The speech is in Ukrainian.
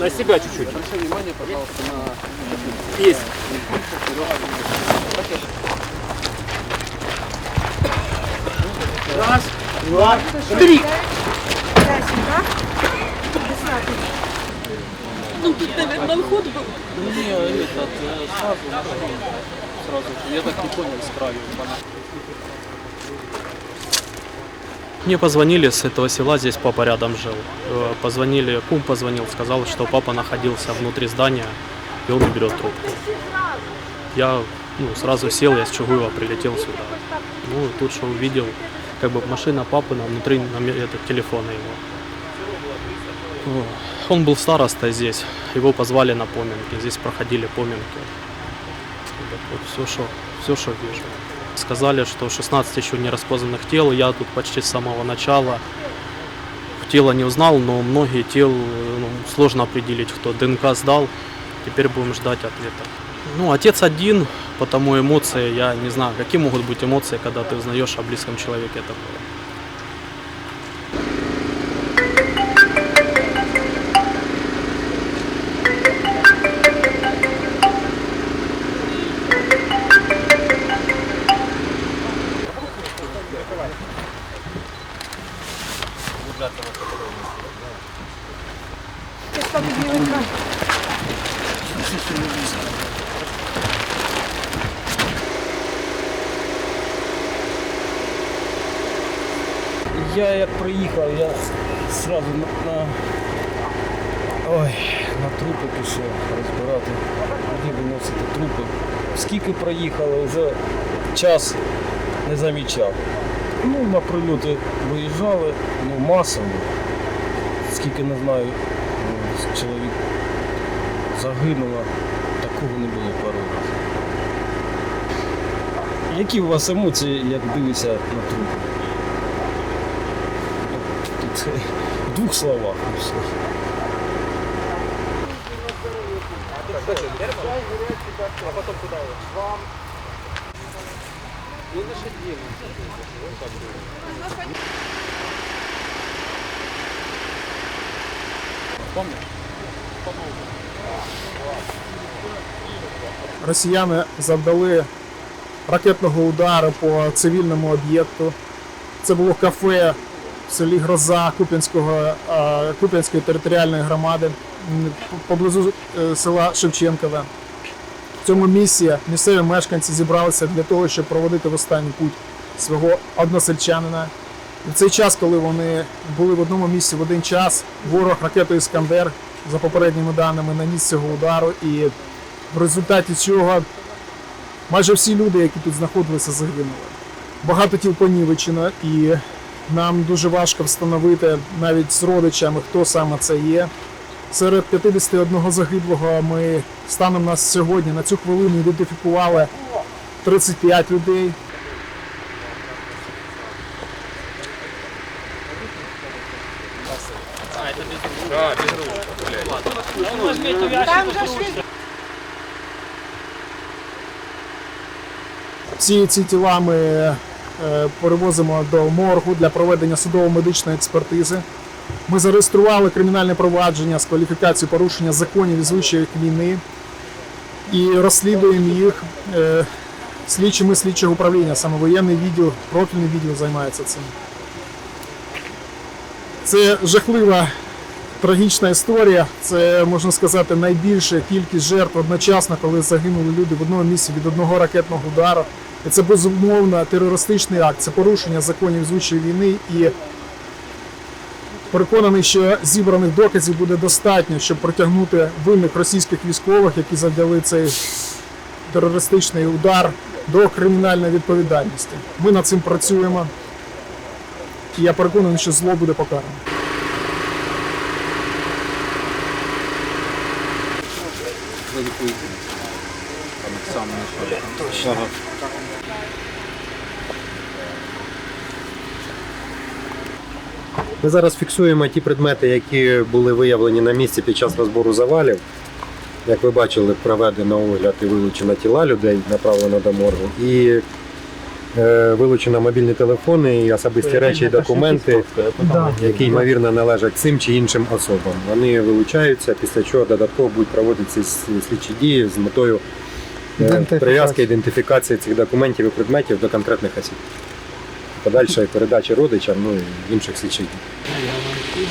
На себя чуть-чуть. Большое внимание, пожалуйста, на Есть. Раз, два, три. Ну, тут, наверное, вход был. Не, этот, э, сразу, сразу же. Я так не понял с краю. Мне позвонили с этого села, здесь папа рядом жил. Э, Позвонили, кум позвонил, сказал, что папа находился внутри здания, и он берет трубку. Я ну, сразу сел, я с Чугуева прилетел сюда. Ну, тут что увидел, как бы машина папы, на внутри номер, этот, телефона его. Он был староста здесь, его позвали на поминки, здесь проходили поминки. Вот все, что, все, что вижу. Сказали, что 16 еще не распознанных тел. Я тут почти с самого начала. Тело не узнал, но многие тел э, ну, сложно определить, кто ДНК сдал. Теперь будем ждать ответа. Ну, отец один, потому эмоции, я не знаю, какие могут быть эмоции, когда ты узнаешь о близком человеке такое. Я як приїхав, я зразу на, на, ой, на трупи пішов розбирати, куди виносити трупи. Скільки проїхали, вже час не замічав. Ну, на прильоти виїжджали, ну, масово. Скільки не знаю, ну, чоловік загинуло, такого не було пару разів. Які у вас емоції, як дивишся на трупи? Тут в двох словах і все. Росіяни завдали ракетного удару по цивільному об'єкту. Це було кафе в селі Гроза Куп'янського, Куп'янської територіальної громади поблизу е, села Шевченкове. В цьому місці місцеві мешканці зібралися для того, щоб проводити в останній путь свого односельчанина. І в цей час, коли вони були в одному місці в один час, ворог ракетою Іскандер, за попередніми даними, наніс цього удару. І в результаті цього майже всі люди, які тут знаходилися, загинули. Багато тіл понівечено, і нам дуже важко встановити навіть з родичами, хто саме це є. Серед 51 загиблого ми станом на сьогодні, на цю хвилину, ідентифікували 35 людей. Всі ці тіла ми е, перевозимо до моргу для проведення судово-медичної експертизи. Ми зареєстрували кримінальне провадження з кваліфікацією порушення законів і звичаїв війни і розслідуємо їх е, слідчими слідчого управління. Саме воєнний відділ, профільний відділ займається цим. Це жахлива трагічна історія. Це можна сказати найбільша кількість жертв одночасно, коли загинули люди в одному місці від одного ракетного удару. І це безумовно терористичний акт, це порушення законів звичаї війни і переконаний, що зібраних доказів буде достатньо, щоб притягнути винних російських військових, які завдали цей терористичний удар до кримінальної відповідальності. Ми над цим працюємо. І я переконаний, що зло буде покарано. Там сам самом Точно. Ага. Ми зараз фіксуємо ті предмети, які були виявлені на місці під час розбору завалів. Як ви бачили, проведено огляд і вилучено тіла людей, направлено до моргу. І Вилучено мобільні телефони і особисті речі і документи, які ймовірно належать цим чи іншим особам. Вони вилучаються, після чого додатково будуть проводитися слідчі дії з метою е, прив'язки ідентифікації цих документів і предметів до конкретних осіб. Подальшої передачі родичам, ну і інших слідчих дій.